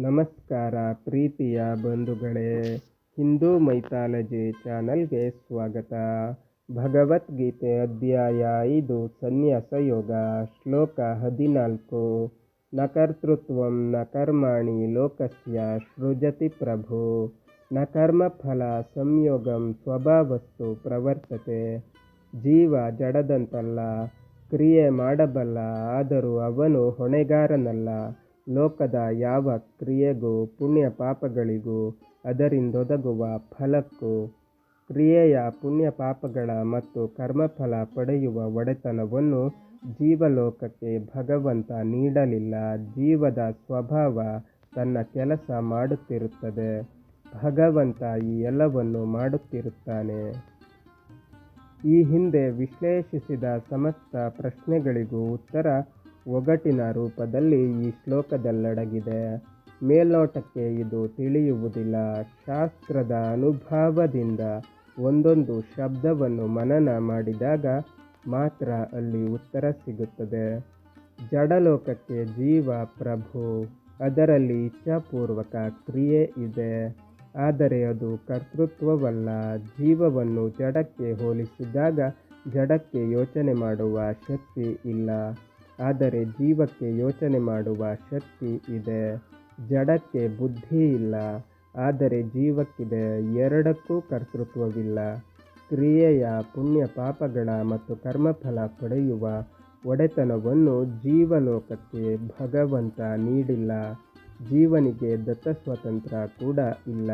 ನಮಸ್ಕಾರ ಪ್ರೀತಿಯ ಬಂಧುಗಳೇ, ಹಿಂದೂ ಮೈಥಾಲಜಿ ಚಾನಲ್ಗೆ ಸ್ವಾಗತ. ಭಗವದ್ಗೀತೆ ಅಧ್ಯಾಯ ಐದು, ಸನ್ಯಾಸ ಯೋಗ, ಶ್ಲೋಕ ಹದಿನಾಲ್ಕು. ನ ಕರ್ತೃತ್ವ ನ ಕರ್ಮಾಣಿ ಲೋಕಸ್ಯ ಸೃಜತಿ ಪ್ರಭು. ನ ಕರ್ಮಫಲ ಸಂಯೋಗಂ ಸ್ವಭಾವಸ್ತು ಪ್ರವರ್ತತೆ. ಜೀವ ಜಡದಂತಲ್ಲ, ಕ್ರಿಯೆ ಮಾಡಬಲ್ಲ, ಆದರೂ ಅವನು ಹೊಣೆಗಾರನಲ್ಲ. ಲೋಕದ ಯಾವ ಕ್ರಿಯೆಗೂ, ಪುಣ್ಯ ಪಾಪಗಳಿಗೂ, ಅದರಿಂದೊದಗುವ ಫಲಕ್ಕೂ, ಕ್ರಿಯೆಯ ಪುಣ್ಯ ಪಾಪಗಳ ಮತ್ತು ಕರ್ಮಫಲ ಪಡೆಯುವ ಒಡೆತನವನ್ನು ಜೀವಲೋಕಕ್ಕೆ ಭಗವಂತ ನೀಡಲಿಲ್ಲ. ಜೀವದ ಸ್ವಭಾವ ತನ್ನ ಕೆಲಸ ಮಾಡುತ್ತಿರುತ್ತದೆ. ಭಗವಂತ ಈ ಎಲ್ಲವನ್ನು ಮಾಡುತ್ತಿರುತ್ತಾನೆ. ಈ ಹಿಂದೆ ವಿಶ್ಲೇಷಿಸಿದ ಸಮಸ್ತ ಪ್ರಶ್ನೆಗಳಿಗೂ ಉತ್ತರ ಒಗಟಿನ ರೂಪದಲ್ಲಿ ಈ ಶ್ಲೋಕದಲ್ಲಡಗಿದೆ. ಮೇಲ್ನೋಟಕ್ಕೆ ಇದು ತಿಳಿಯುವುದಿಲ್ಲ. ಶಾಸ್ತ್ರದ ಅನುಭವದಿಂದ ಒಂದೊಂದು ಶಬ್ದವನ್ನು ಮನನ ಮಾಡಿದಾಗ ಮಾತ್ರ ಅಲ್ಲಿ ಉತ್ತರ ಸಿಗುತ್ತದೆ. ಜಡಲೋಕಕ್ಕೆ ಜೀವ, ಪ್ರಭು, ಅದರಲ್ಲಿ ಇಚ್ಛಾಪೂರ್ವಕ ಕ್ರಿಯೆ ಇದೆ. ಆದರೆ ಅದು ಕರ್ತೃತ್ವವಲ್ಲ. ಜೀವವನ್ನು ಜಡಕ್ಕೆ ಹೋಲಿಸಿದಾಗ ಜಡಕ್ಕೆ ಯೋಚನೆ ಮಾಡುವ ಶಕ್ತಿ ಇಲ್ಲ. ಆದರೆ ಜೀವಕ್ಕೆ ಯೋಚನೆ ಮಾಡುವ ಶಕ್ತಿ ಇದೆ. ಜಡಕ್ಕೆ ಬುದ್ಧಿ ಇಲ್ಲ. ಆದರೆ ಜೀವಕ್ಕಿದೆ ಎರಡಕ್ಕೂ ಕರ್ತೃತ್ವವಿಲ್ಲ. ಕ್ರಿಯೆಯ ಪುಣ್ಯ ಪಾಪಗಳ ಮತ್ತು ಕರ್ಮಫಲ ಪಡೆಯುವ ಒಡೆತನವನ್ನು ಜೀವಲೋಕಕ್ಕೆ ಭಗವಂತ ನೀಡಿಲ್ಲ. ಜೀವನಿಗೆ ದತ್ತ ಸ್ವತಂತ್ರ ಕೂಡ ಇಲ್ಲ.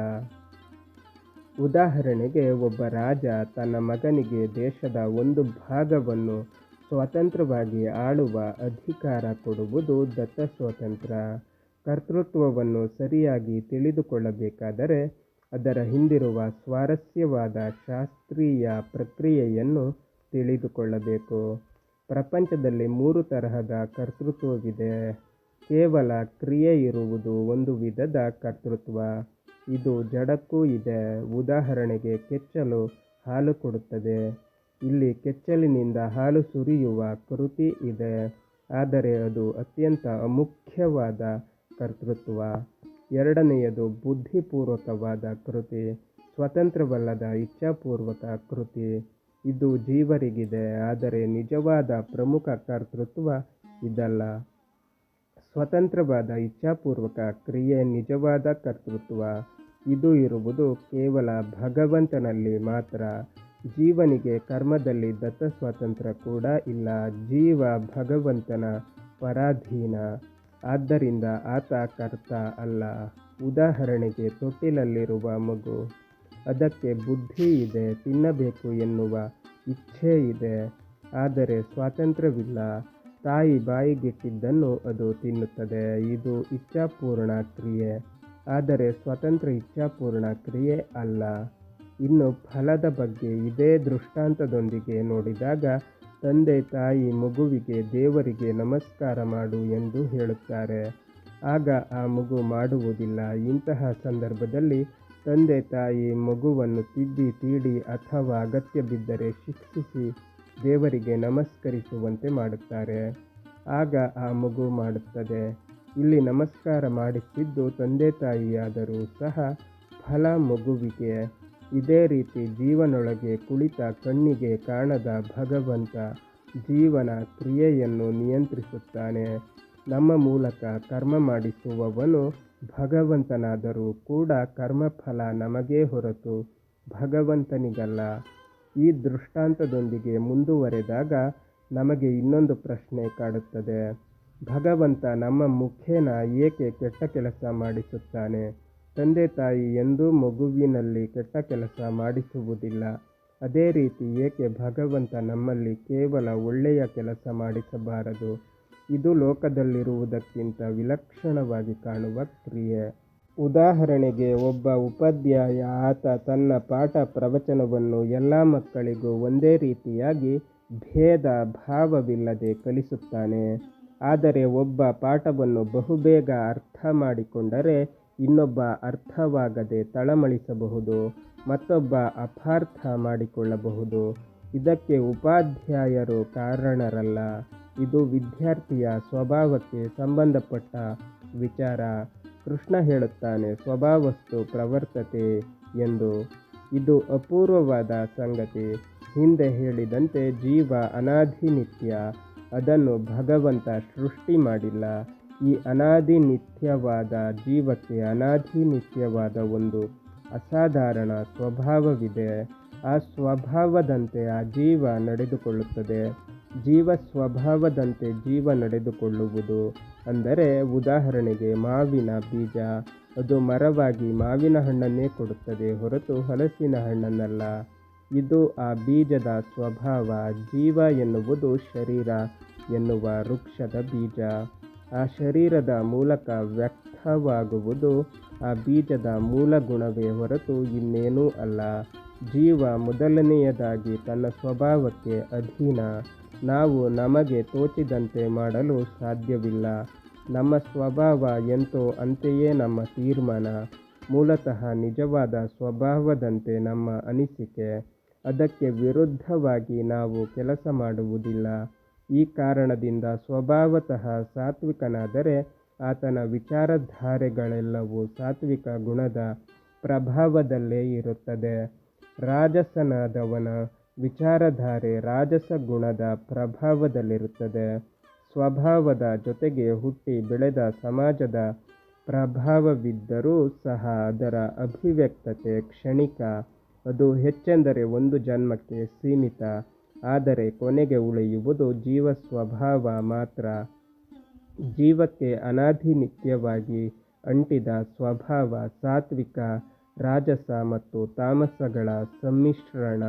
ಉದಾಹರಣೆಗೆ ಒಬ್ಬ ರಾಜ ತನ್ನ ಮಗನಿಗೆ ದೇಶದ ಒಂದು ಭಾಗವನ್ನು ಸ್ವತಂತ್ರವಾಗಿ ಆಳುವ ಅಧಿಕಾರ ಕೊಡುವುದು ದತ್ತ ಸ್ವತಂತ್ರ ಕರ್ತೃತ್ವವನ್ನು ಸರಿಯಾಗಿ ತಿಳಿದುಕೊಳ್ಳಬೇಕಾದರೆ ಅದರ ಹಿಂದಿರುವ ಸ್ವಾರಸ್ಯವಾದ ಶಾಸ್ತ್ರೀಯ ಪ್ರಕ್ರಿಯೆಯನ್ನು ತಿಳಿದುಕೊಳ್ಳಬೇಕು. ಪ್ರಪಂಚದಲ್ಲಿ ಮೂರು ತರಹದ ಕರ್ತೃತ್ವವಿದೆ. ಕೇವಲ ಕ್ರಿಯೆ ಇರುವುದು ಒಂದು ವಿಧದ ಕರ್ತೃತ್ವ. ಇದು ಜಡಕ್ಕೂ ಇದೆ. ಉದಾಹರಣೆಗೆ ಕೆಚ್ಚಲು ಹಾಲು ಕೊಡುತ್ತದೆ. ಇಲ್ಲಿ ಕೆಚ್ಚಲಿನಿಂದ ಹಾಲು ಸುರಿಯುವ ಕೃತಿ ಇದೆ. ಆದರೆ ಅದು ಅತ್ಯಂತ ಅಮುಖ್ಯವಾದ ಕರ್ತೃತ್ವ. ಎರಡನೆಯದು ಬುದ್ಧಿಪೂರ್ವಕವಾದ ಕೃತಿ, ಸ್ವತಂತ್ರವಲ್ಲದ ಇಚ್ಛಾಪೂರ್ವಕ ಕೃತಿ. ಇದು ಜೀವರಿಗಿದೆ, ಆದರೆ ನಿಜವಾದ ಪ್ರಮುಖ ಕರ್ತೃತ್ವ ಇದಲ್ಲ. ಸ್ವತಂತ್ರವಾದ ಇಚ್ಛಾಪೂರ್ವಕ ಕ್ರಿಯೆ ನಿಜವಾದ ಕರ್ತೃತ್ವ. ಇದು ಇರುವುದು ಕೇವಲ ಭಗವಂತನಲ್ಲಿ ಮಾತ್ರ. ಜೀವನಿಗೆ ಕರ್ಮದಲ್ಲಿ ದತ್ತ ಸ್ವಾತಂತ್ರ್ಯ ಕೂಡ ಇಲ್ಲ. ಜೀವ ಭಗವಂತನ ಪರಾಧೀನ. ಆದ್ದರಿಂದ ಆತ ಕರ್ತ ಅಲ್ಲ. ಉದಾಹರಣೆಗೆ ತೊಟ್ಟಿಲಲ್ಲಿರುವ ಮಗು. ಅದಕ್ಕೆ ಬುದ್ಧಿ ಇದೆ, ತಿನ್ನಬೇಕು ಎನ್ನುವ ಇಚ್ಛೆ ಇದೆ. ಆದರೆ ಸ್ವಾತಂತ್ರ್ಯವಿಲ್ಲ. ತಾಯಿ ಬಾಯಿಗಿಟ್ಟಿದ್ದನ್ನು ಅದು ತಿನ್ನುತ್ತದೆ. ಇದು ಇಚ್ಛಾಪೂರ್ಣ ಕ್ರಿಯೆ. ಆದರೆ ಸ್ವತಂತ್ರ ಇಚ್ಛಾಪೂರ್ಣ ಕ್ರಿಯೆ ಅಲ್ಲ. ಇನ್ನು ಫಲದ ಬಗ್ಗೆ ಇದೇ ದೃಷ್ಟಾಂತದೊಂದಿಗೆ ನೋಡಿದಾಗ, ತಂದೆ ತಾಯಿ ಮಗುವಿಗೆ ದೇವರಿಗೆ ನಮಸ್ಕಾರ ಮಾಡು ಎಂದು ಹೇಳುತ್ತಾರೆ. ಆಗ ಆ ಮಗು ಮಾಡುವುದಿಲ್ಲ. ಇಂತಹ ಸಂದರ್ಭದಲ್ಲಿ ತಂದೆ ತಾಯಿ ಮಗುವನ್ನು ತಿದ್ದಿ ತೀಡಿ ಅಥವಾ ಅಗತ್ಯ ಬಿದ್ದರೆ ಶಿಕ್ಷಿಸಿ ದೇವರಿಗೆ ನಮಸ್ಕರಿಸುವಂತೆ ಮಾಡುತ್ತಾರೆ. ಆಗ ಆ ಮಗು ಮಾಡುತ್ತದೆ. ಇಲ್ಲಿ ನಮಸ್ಕಾರ ಮಾಡಿಸಿದ್ದು ತಂದೆ ತಾಯಿಯಾದರೂ ಸಹ ಫಲ ಮಗುವಿಗೆ ಇದೇ ರೀತಿ ಜೀವನೊಳಗೆ ಕುಳಿತ ಕಣ್ಣಿಗೆ ಕಾಣದ ಭಗವಂತ ಜೀವನ ಕ್ರಿಯೆಯನ್ನು ನಿಯಂತ್ರಿಸುತ್ತಾನೆ. ನಮ್ಮ ಮೂಲಕ ಕರ್ಮ ಮಾಡಿಸುವವನು ಭಗವಂತನಾದರೂ ಕೂಡ ಕರ್ಮಫಲ ನಮಗೇ ಹೊರತು ಭಗವಂತನಿಗಲ್ಲ. ಈ ದೃಷ್ಟಾಂತದೊಂದಿಗೆ ಮುಂದುವರೆದಾಗ ನಮಗೆ ಇನ್ನೊಂದು ಪ್ರಶ್ನೆ ಕಾಡುತ್ತದೆ. ಭಗವಂತ ನಮ್ಮ ಮುಖೇನ ಏಕೆ ಕೆಟ್ಟ ಕೆಲಸ ಮಾಡಿಸುತ್ತಾನೆ? ತಂದೆ ತಾಯಿ ಎಂದೂ ಮಗುವಿನಲ್ಲಿ ಕೆಟ್ಟ ಕೆಲಸ ಮಾಡಿಸುವುದಿಲ್ಲ. ಅದೇ ರೀತಿ ಏಕೆ ಭಗವಂತ ನಮ್ಮಲ್ಲಿ ಕೇವಲ ಒಳ್ಳೆಯ ಕೆಲಸ ಮಾಡಿಸಬಾರದು? ಇದು ಲೋಕದಲ್ಲಿರುವುದಕ್ಕಿಂತ ವಿಲಕ್ಷಣವಾಗಿ ಕಾಣುವ ಕ್ರಿಯೆ. ಉದಾಹರಣೆಗೆ, ಒಬ್ಬ ಉಪಾಧ್ಯಾಯ ಆತ ತನ್ನ ಪಾಠ ಪ್ರವಚನವನ್ನು ಎಲ್ಲ ಮಕ್ಕಳಿಗೂ ಒಂದೇ ರೀತಿಯಾಗಿ ಭೇದ ಭಾವವಿಲ್ಲದೆ ಕಲಿಸುತ್ತಾನೆ. ಆದರೆ ಒಬ್ಬ ಪಾಠವನ್ನು ಬಹುಬೇಗ ಅರ್ಥ ಮಾಡಿಕೊಂಡರೆ ಇನ್ನೊಬ್ಬ ಅರ್ಥವಾಗದೆ ತಳಮಳಿಸಬಹುದು, ಮತ್ತೊಬ್ಬ ಅಪಾರ್ಥ ಮಾಡಿಕೊಳ್ಳಬಹುದು. ಇದಕ್ಕೆ ಉಪಾಧ್ಯಾಯರು ಕಾರಣರಲ್ಲ. ಇದು ವಿದ್ಯಾರ್ಥಿಯ ಸ್ವಭಾವಕ್ಕೆ ಸಂಬಂಧಪಟ್ಟ ವಿಚಾರ. ಕೃಷ್ಣ ಹೇಳುತ್ತಾನೆ, ಸ್ವಭಾವಸ್ತು ಪ್ರವರ್ತತೆ ಎಂದು. ಇದು ಅಪೂರ್ವವಾದ ಸಂಗತಿ. ಹಿಂದೆ ಹೇಳಿದಂತೆ ಜೀವ ಅನಾಧಿನಿತ್ಯ, ಅದನ್ನು ಭಗವಂತ ಸೃಷ್ಟಿ ಮಾಡಿಲ್ಲ. ಈ ಅನಾದಿನಿತ್ಯವಾದ ಜೀವಕ್ಕೆ ಅನಾದಿನಿತ್ಯವಾದ ಒಂದು ಅಸಾಧಾರಣ ಸ್ವಭಾವವಿದೆ. ಆ ಸ್ವಭಾವದಂತೆ ಆ ಜೀವ ನಡೆದುಕೊಳ್ಳುತ್ತದೆ. ಜೀವ ಸ್ವಭಾವದಂತೆ ಜೀವ ನಡೆದುಕೊಳ್ಳುವುದು ಅಂದರೆ ಉದಾಹರಣೆಗೆ ಮಾವಿನ ಬೀಜ, ಅದು ಮರವಾಗಿ ಮಾವಿನ ಹಣ್ಣನ್ನೇ ಕೊಡುತ್ತದೆ ಹೊರತು ಹಲಸಿನ ಹಣ್ಣನ್ನಲ್ಲ. ಇದು ಆ ಬೀಜದ ಸ್ವಭಾವ. ಜೀವ ಎನ್ನುವುದು ಶರೀರ ಎನ್ನುವ ವೃಕ್ಷದ ಬೀಜ. ಆ ಶರೀರದ ಮೂಲಕ ವ್ಯಕ್ತವಾಗುವುದು, ಆ ಬೀಜದ ಮೂಲ ಗುಣವೇ ಹೊರತು ಇನ್ನೇನೂ ಅಲ್ಲ. ಜೀವ ಮೊದಲನೆಯದಾಗಿ ತನ್ನ ಸ್ವಭಾವಕ್ಕೆ ಅಧೀನ. ನಾವು ನಮಗೆ ತೋಚಿದಂತೆ ಮಾಡಲು ಸಾಧ್ಯವಿಲ್ಲ. ನಮ್ಮ ಸ್ವಭಾವ ಎಂತೋ ಅಂತೆಯೇ ನಮ್ಮ ತೀರ್ಮಾನ. ಮೂಲತಃ ನಿಜವಾದ ಸ್ವಭಾವದಂತೆ ನಮ್ಮ ಅನಿಸಿಕೆ. ಅದಕ್ಕೆ ವಿರುದ್ಧವಾಗಿ ನಾವು ಕೆಲಸ ಮಾಡುವುದಿಲ್ಲ. ಈ ಕಾರಣದಿಂದ ಸ್ವಭಾವತಃ ಸಾತ್ವಿಕನಾದರೆ ಆತನ ವಿಚಾರಧಾರೆಗಳೆಲ್ಲವೂ ಸಾತ್ವಿಕ ಗುಣದ ಪ್ರಭಾವದಲ್ಲೇ ಇರುತ್ತದೆ. ರಾಜಸನಾದವನ ವಿಚಾರಧಾರೆ ರಾಜಸ ಗುಣದ ಪ್ರಭಾವದಲ್ಲಿರುತ್ತದೆ. ಸ್ವಭಾವದ ಜೊತೆಗೆ ಹುಟ್ಟಿ ಬೆಳೆದ ಸಮಾಜದ ಪ್ರಭಾವವಿದ್ದರೂ ಸಹ ಅದರ ಅಭಿವ್ಯಕ್ತತೆ ಕ್ಷಣಿಕ. ಅದು ಹೆಚ್ಚೆಂದರೆ ಒಂದು ಜನ್ಮಕ್ಕೆ ಸೀಮಿತ. ಆದರೆ ಕೊನೆಗೆ ಉಳಿಯುವುದು ಜೀವ ಸ್ವಭಾವ ಮಾತ್ರ. ಜೀವಕ್ಕೆ ಅನಾದಿನಿತ್ಯವಾಗಿ ಅಂಟಿದ ಸ್ವಭಾವ ಸಾತ್ವಿಕ, ರಾಜಸ ಮತ್ತು ತಾಮಸಗಳ ಸಮ್ಮಿಶ್ರಣ.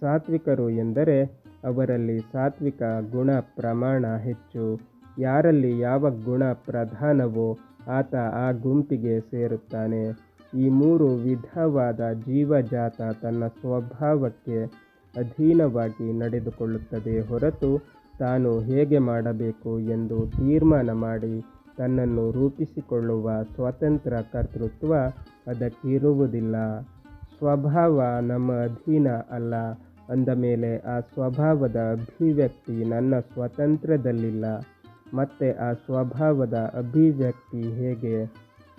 ಸಾತ್ವಿಕರು ಎಂದರೆ ಅವರಲ್ಲಿ ಸಾತ್ವಿಕ ಗುಣ ಪ್ರಮಾಣ ಹೆಚ್ಚು. ಯಾರಲ್ಲಿ ಯಾವ ಗುಣ ಪ್ರಧಾನವೋ ಆತ ಆ ಗುಂಪಿಗೆ ಸೇರುತ್ತಾನೆ. ಈ ಮೂರು ವಿಧವಾದ ಜೀವಜಾತ ತನ್ನ ಸ್ವಭಾವಕ್ಕೆ ಅಧೀನವಾಗಿ ನಡೆದುಕೊಳ್ಳುತ್ತದೆ ಹೊರತು ತಾನು ಹೇಗೆ ಮಾಡಬೇಕು ಎಂದು ತೀರ್ಮಾನ ಮಾಡಿ ತನ್ನನ್ನು ರೂಪಿಸಿಕೊಳ್ಳುವ ಸ್ವತಂತ್ರ ಕರ್ತೃತ್ವ ಅದಕ್ಕಿರುವುದಿಲ್ಲ. ಸ್ವಭಾವ ನಮ್ಮ ಅಧೀನ ಅಲ್ಲ. ಅಂದ ಮೇಲೆ ಆ ಸ್ವಭಾವದ ಅಭಿವ್ಯಕ್ತಿ ನನ್ನ ಸ್ವತಂತ್ರದಲ್ಲಿಲ್ಲ. ಮತ್ತೆ ಆ ಸ್ವಭಾವದ ಅಭಿವ್ಯಕ್ತಿ ಹೇಗೆ?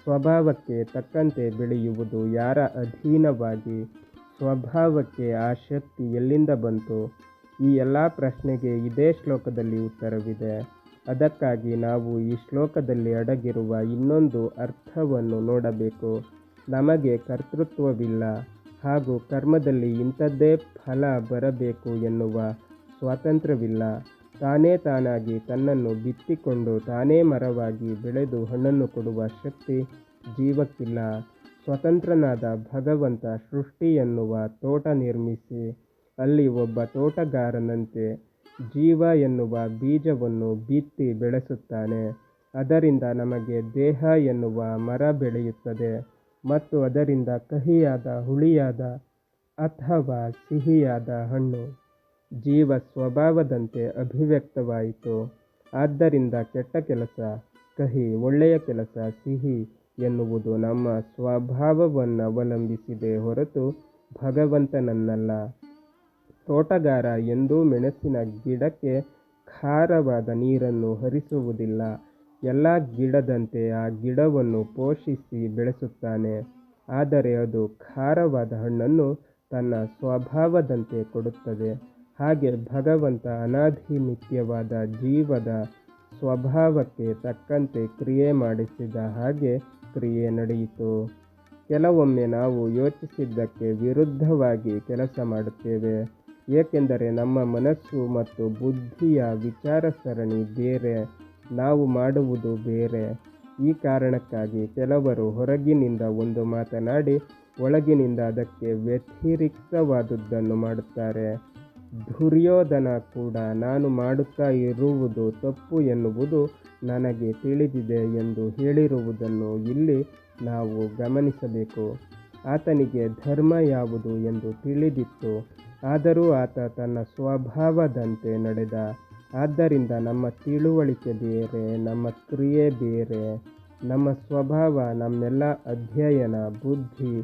ಸ್ವಭಾವಕ್ಕೆ ತಕ್ಕಂತೆ ಬೆಳೆಯುವುದು ಯಾರ ಅಧೀನವಾಗಿ? ಸ್ವಭಾವಕ್ಕೆ ಆ ಶಕ್ತಿ ಎಲ್ಲಿಂದ ಬಂತು? ಈ ಎಲ್ಲ ಪ್ರಶ್ನೆಗೆ ಇದೇ ಶ್ಲೋಕದಲ್ಲಿ ಉತ್ತರವಿದೆ. ಅದಕ್ಕಾಗಿ ನಾವು ಈ ಶ್ಲೋಕದಲ್ಲಿ ಅಡಗಿರುವ ಇನ್ನೊಂದು ಅರ್ಥವನ್ನು ನೋಡಬೇಕು. ನಮಗೆ ಕರ್ತೃತ್ವವಿಲ್ಲ, ಹಾಗೂ ಕರ್ಮದಲ್ಲಿ ಇಂಥದ್ದೇ ಫಲ ಬರಬೇಕು ಎನ್ನುವ ಸ್ವಾತಂತ್ರ್ಯವಿಲ್ಲ. ತಾನೇ ತಾನಾಗಿ ತನ್ನನ್ನು ಬಿತ್ತಿಕೊಂಡು ತಾನೇ ಮರವಾಗಿ ಬೆಳೆದು ಹಣ್ಣನ್ನು ಕೊಡುವ ಶಕ್ತಿ ಜೀವಕ್ಕಿಲ್ಲ. ಸ್ವತಂತ್ರನಾದ ಭಗವಂತ ಸೃಷ್ಟಿ ಎನ್ನುವ ತೋಟ ನಿರ್ಮಿಸಿ, ಅಲ್ಲಿ ಒಬ್ಬ ತೋಟಗಾರನಂತೆ ಜೀವ ಎನ್ನುವ ಬೀಜವನ್ನು ಬಿತ್ತಿ ಬೆಳೆಸುತ್ತಾನೆ. ಅದರಿಂದ ನಮಗೆ ದೇಹ ಎನ್ನುವ ಮರ ಬೆಳೆಯುತ್ತದೆ ಮತ್ತು ಅದರಿಂದ ಕಹಿಯಾದ ಹುಳಿಯಾದ ಅಥವಾ ಸಿಹಿಯಾದ ಹಣ್ಣು ಜೀವ ಸ್ವಭಾವದಂತೆ ಅಭಿವ್ಯಕ್ತವಾಯಿತು. ಆದ್ದರಿಂದ ಕೆಟ್ಟ ಕೆಲಸ, ಕಹಿ ಒಳ್ಳೆಯ ಕೆಲಸ, ಸಿಹಿ ಎನ್ನುವುದು ನಮ್ಮ ಸ್ವಭಾವವನ್ನು ಅವಲಂಬಿಸಿದೆ ಹೊರತು ಭಗವಂತನನ್ನಲ್ಲ. ತೋಟಗಾರ ಎಂದೂ ಮೆಣಸಿನ ಗಿಡಕ್ಕೆ ಖಾರವಾದ ನೀರನ್ನು ಹರಿಸುವುದಿಲ್ಲ. ಎಲ್ಲ ಗಿಡದಂತೆ ಆ ಗಿಡವನ್ನು ಪೋಷಿಸಿ ಬೆಳೆಸುತ್ತಾನೆ. ಆದರೆ ಅದು ಖಾರವಾದ ಹಣ್ಣನ್ನು ತನ್ನ ಸ್ವಭಾವದಂತೆ ಕೊಡುತ್ತದೆ. ಹಾಗೆ ಭಗವಂತ ಅನಾಧಿನಿತ್ಯವಾದ ಜೀವದ ಸ್ವಭಾವಕ್ಕೆ ತಕ್ಕಂತೆ ಕ್ರಿಯೆ ಮಾಡಿಸಿದ ಹಾಗೆ ಕ್ರಿಯೆ ನಡೆಯಿತು. ಕೆಲವೊಮ್ಮೆ ನಾವು ಯೋಚಿಸಿದ್ದಕ್ಕೆ ವಿರುದ್ಧವಾಗಿ ಕೆಲಸ ಮಾಡುತ್ತೇವೆ. ಏಕೆಂದರೆ ನಮ್ಮ ಮನಸ್ಸು ಮತ್ತು ಬುದ್ಧಿಯ ವಿಚಾರ ಸರಣಿ ಬೇರೆ, ನಾವು ಮಾಡುವುದು ಬೇರೆ. ಈ ಕಾರಣಕ್ಕಾಗಿ ಕೆಲವರು ಹೊರಗಿನಿಂದ ಒಂದು ಮಾತನಾಡಿ, ಒಳಗಿನಿಂದ ಅದಕ್ಕೆ ವ್ಯತಿರಿಕ್ತವಾದುದನ್ನು ಮಾಡುತ್ತಾರೆ. ದುರ್ಯೋಧನ ಕೂಡ ನಾನು ಮಾಡುತ್ತಾ ಇರುವುದು ತಪ್ಪು ಎನ್ನುವುದು ನನಗೆ ತಿಳಿದಿದೆ ಎಂದು ಹೇಳಿರುವುದನ್ನು ಇಲ್ಲಿ ನಾವು ಗಮನಿಸಬೇಕು. ಆತನಿಗೆ ಧರ್ಮ ಯಾವುದು ಎಂದು ತಿಳಿದಿತ್ತು. ಆದರೂ ಆತ ತನ್ನ ಸ್ವಭಾವದಂತೆ ನಡೆದ. ಆದ್ದರಿಂದ ನಮ್ಮ ತಿಳುವಳಿಕೆ ಬೇರೆ, ನಮ್ಮ ಕ್ರಿಯೆ ಬೇರೆ, ನಮ್ಮ ಸ್ವಭಾವ, ನಮ್ಮೆಲ್ಲ ಅಧ್ಯಯನ, ಬುದ್ಧಿ,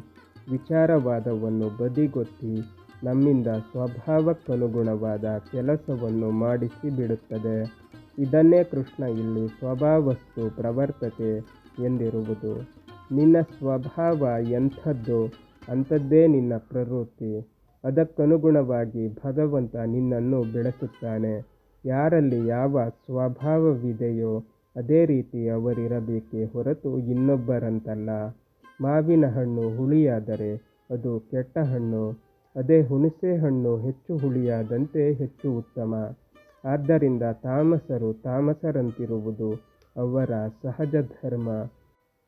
ವಿಚಾರವಾದವನ್ನು ಬದಿಗೊತ್ತಿ ನಮ್ಮಿಂದ ಸ್ವಭಾವಕ್ಕನುಗುಣವಾದ ಕೆಲಸವನ್ನು ಮಾಡಿಸಿ ಬಿಡುತ್ತದೆ. ಇದನ್ನೇ ಕೃಷ್ಣ ಇಲ್ಲಿ ಸ್ವಭಾವಸ್ತು ಪ್ರವರ್ತತೆ ಎಂದಿರುವುದು. ನಿನ್ನ ಸ್ವಭಾವ ಎಂಥದ್ದು? ಅಂಥದ್ದೇ ನಿನ್ನ ಪ್ರವೃತ್ತಿ. ಅದಕ್ಕನುಗುಣವಾಗಿ ಭಗವಂತ ನಿನ್ನನ್ನು ಬೆಳೆಸುತ್ತಾನೆ. ಯಾರಲ್ಲಿ ಯಾವ ಸ್ವಭಾವವಿದೆಯೋ ಅದೇ ರೀತಿ ಅವರಿರಬೇಕೇ ಹೊರತು ಇನ್ನೊಬ್ಬರಂತಲ್ಲ. ಮಾವಿನ ಹಣ್ಣು ಹುಳಿಯಾದರೆ ಅದು ಕೆಟ್ಟ ಹಣ್ಣು. ಅದೇ ಹುಣಸೆ ಹಣ್ಣು ಹೆಚ್ಚು ಹುಳಿಯಾದಂತೆ ಹೆಚ್ಚು ಉತ್ತಮ. ಆದ್ದರಿಂದ ತಾಮಸರು ತಾಮಸರಂತಿರುವುದು ಅವರ ಸಹಜ ಧರ್ಮ.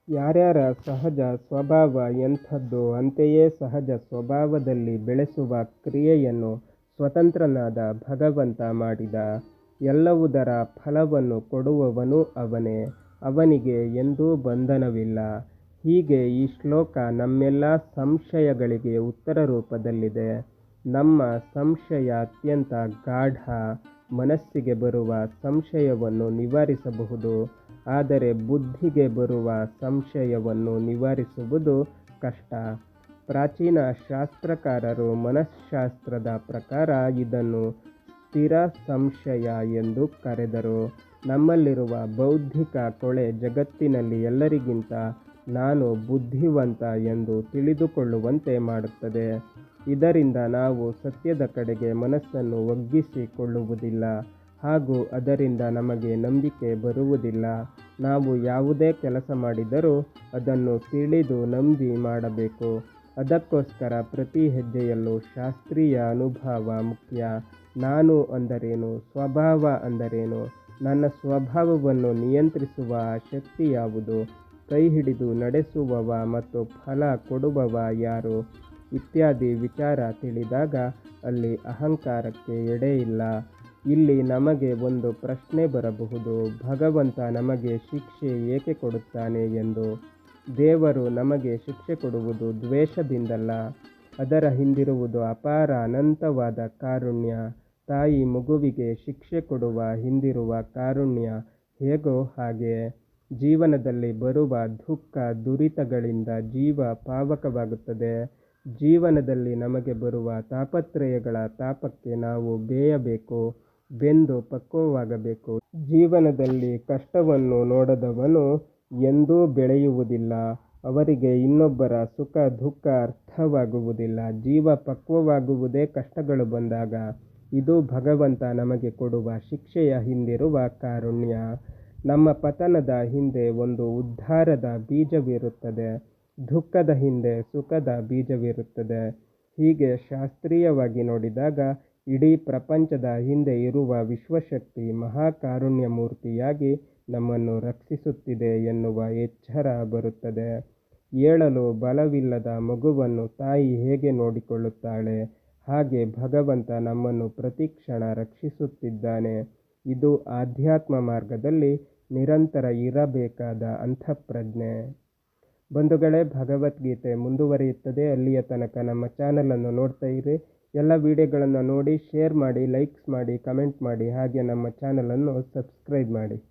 ಯಾರ್ಯಾರ ಸಹಜ ಸ್ವಭಾವ ಎಂಥದ್ದೋ ಅಂತೆಯೇ ಸಹಜ ಸ್ವಭಾವದಲ್ಲಿ ಬೆಳೆಸುವ ಕ್ರಿಯೆಯನ್ನು ಸ್ವತಂತ್ರನಾದ ಭಗವಂತ ಮಾಡಿದ. ಎಲ್ಲವುದರ ಫಲವನ್ನು ಕೊಡುವವನು ಅವನೇ. ಅವನಿಗೆ ಎಂದೂ ಬಂಧನವಿಲ್ಲ. ಹೀಗೆ ಈ ಶ್ಲೋಕ ನಮ್ಮೆಲ್ಲ ಸಂಶಯಗಳಿಗೆ ಉತ್ತರ ರೂಪದಲ್ಲಿದೆ. ನಮ್ಮ ಸಂಶಯ ಅತ್ಯಂತ ಗಾಢ, ಮನಸ್ಸಿಗೆ ಬರುವ ಸಂಶಯವನ್ನು ನಿವಾರಿಸಬಹುದು, ಆದರೆ ಬುದ್ಧಿಗೆ ಬರುವ ಸಂಶಯವನ್ನು ನಿವಾರಿಸುವುದು ಕಷ್ಟ. ಪ್ರಾಚೀನ ಶಾಸ್ತ್ರಕಾರರು ಮನಃಶಾಸ್ತ್ರದ ಪ್ರಕಾರ ಇದನ್ನು ಸ್ಥಿರ ಸಂಶಯ ಎಂದು ಕರೆದರು. ನಮ್ಮಲ್ಲಿರುವ ಬೌದ್ಧಿಕ ಕೊಳೆ ಜಗತ್ತಿನಲ್ಲಿ ಎಲ್ಲರಿಗಿಂತ ನಾನು ಬುದ್ಧಿವಂತ ಎಂದು ತಿಳಿದುಕೊಳ್ಳುವಂತೆ ಮಾಡುತ್ತದೆ. ಇದರಿಂದ ನಾವು ಸತ್ಯದ ಕಡೆಗೆ ಮನಸ್ಸನ್ನು ಒಗ್ಗಿಸಿಕೊಳ್ಳುವುದಿಲ್ಲ ಹಾಗೂ ಅದರಿಂದ ನಮಗೆ ನಂಬಿಕೆ ಬರುವುದಿಲ್ಲ. ನಾವು ಯಾವುದೇ ಕೆಲಸ ಮಾಡಿದರೂ ಅದನ್ನು ತಿಳಿದು ನಂಬಿ ಮಾಡಬೇಕು. ಅದಕ್ಕೋಸ್ಕರ ಪ್ರತಿ ಹೆಜ್ಜೆಯಲ್ಲೂ ಶಾಸ್ತ್ರೀಯ ಅನುಭವ ಮುಖ್ಯ. ನಾನು ಅಂದರೇನು? ಸ್ವಭಾವ ಅಂದರೇನು? ನನ್ನ ಸ್ವಭಾವವನ್ನು ನಿಯಂತ್ರಿಸುವ ಶಕ್ತಿ ಯಾವುದು? ಕೈ ಹಿಡಿದು ನಡೆಸುವವ ಮತ್ತು ಫಲ ಕೊಡುವವ ಯಾರು? ಇತ್ಯಾದಿ ವಿಚಾರ ತಿಳಿದಾಗ ಅಲ್ಲಿ ಅಹಂಕಾರಕ್ಕೆ ಎಡೆಯಿಲ್ಲ ಇಲ್ಲಿ ನಮಗೆ ಒಂದು ಪ್ರಶ್ನೆ ಬರಬಹುದು, ಭಗವಂತ ನಮಗೆ ಶಿಕ್ಷೆ ಏಕೆ ಕೊಡುತ್ತಾನೆ ಎಂದು? ದೇವರು ನಮಗೆ ಶಿಕ್ಷೆ ಕೊಡುವುದು ದ್ವೇಷದಿಂದಲ್ಲ, ಅದರ ಹಿಂದಿರುವುದು ಅಪಾರ ಅನಂತವಾದ ಕಾರುಣ್ಯ. ತಾಯಿ ಮಗುವಿಗೆ ಶಿಕ್ಷೆ ಕೊಡುವ ಹಿಂದಿರುವ ಕಾರುಣ್ಯ ಹೇಗೋ ಹಾಗೆ. ಜೀವನದಲ್ಲಿ ಬರುವ ದುಃಖ, ದುರಿತಗಳಿಂದ ಜೀವ ಪಾವಕವಾಗುತ್ತದೆ. ಜೀವನದಲ್ಲಿ ನಮಗೆ ಬರುವ ತಾಪತ್ರಯಗಳ ತಾಪಕ್ಕೆ ನಾವು ಬೇಯಬೇಕು, ಬೆಂದು ಪಕ್ವವಾಗಬೇಕು. ಜೀವನದಲ್ಲಿ ಕಷ್ಟವನ್ನು ನೋಡದವನು ಎಂದೂ ಬೆಳೆಯುವುದಿಲ್ಲ. ಅವರಿಗೆ ಇನ್ನೊಬ್ಬರ ಸುಖ, ದುಃಖ ಅರ್ಥವಾಗುವುದಿಲ್ಲ. ಜೀವ ಪಕ್ವವಾಗುವುದೇ ಕಷ್ಟಗಳು ಬಂದಾಗ, ಇದು ಭಗವಂತ ನಮಗೆ ಕೊಡುವ ಶಿಕ್ಷೆಯ ಹಿಂದಿರುವ ಕಾರುಣ್ಯ. ನಮ್ಮ ಪತನದ ಹಿಂದೆ ಒಂದು ಉದ್ಧಾರದ ಬೀಜವಿರುತ್ತದೆ, ದುಃಖದ ಹಿಂದೆ ಸುಖದ ಬೀಜವಿರುತ್ತದೆ. ಹೀಗೆ ಶಾಸ್ತ್ರೀಯವಾಗಿ ನೋಡಿದಾಗ ಇಡೀ ಪ್ರಪಂಚದ ಹಿಂದೆ ಇರುವ ವಿಶ್ವಶಕ್ತಿ ಮಹಾಕಾರುಣ್ಯಮೂರ್ತಿಯಾಗಿ ನಮ್ಮನ್ನು ರಕ್ಷಿಸುತ್ತಿದೆ ಎನ್ನುವ ಎಚ್ಚರ ಬರುತ್ತದೆ. ಏಳಲು ಬಲವಿಲ್ಲದ ಮಗುವನ್ನು ತಾಯಿ ಹೇಗೆ ನೋಡಿಕೊಳ್ಳುತ್ತಾಳೆ? ಹಾಗೆ ಭಗವಂತ ನಮ್ಮನ್ನು ಪ್ರತಿಕ್ಷಣ ರಕ್ಷಿಸುತ್ತಿದ್ದಾನೆ. ಇದು ಆಧ್ಯಾತ್ಮ ಮಾರ್ಗದಲ್ಲಿ ನಿರಂತರ ಇರಬೇಕಾದ ಅಂತಃಪ್ರಜ್ಞೆ ಬಂಧುಗಳೇ, ಭಗವದ್ಗೀತೆ ಮುಂದುವರಿಯುತ್ತದೆ. ಅಲ್ಲಿಯ ತನಕ ನಮ್ಮ ಚಾನಲನ್ನು ನೋಡ್ತಾ ಇರಿ. ಎಲ್ಲ ವಿಡಿಯೋಗಳನ್ನು ನೋಡಿ, ಶೇರ್ ಮಾಡಿ, ಲೈಕ್ಸ್ ಮಾಡಿ, ಕಮೆಂಟ್ ಮಾಡಿ. ಹಾಗೆ ನಮ್ಮ ಚಾನಲನ್ನು ಸಬ್ಸ್ಕ್ರೈಬ್ ಮಾಡಿ.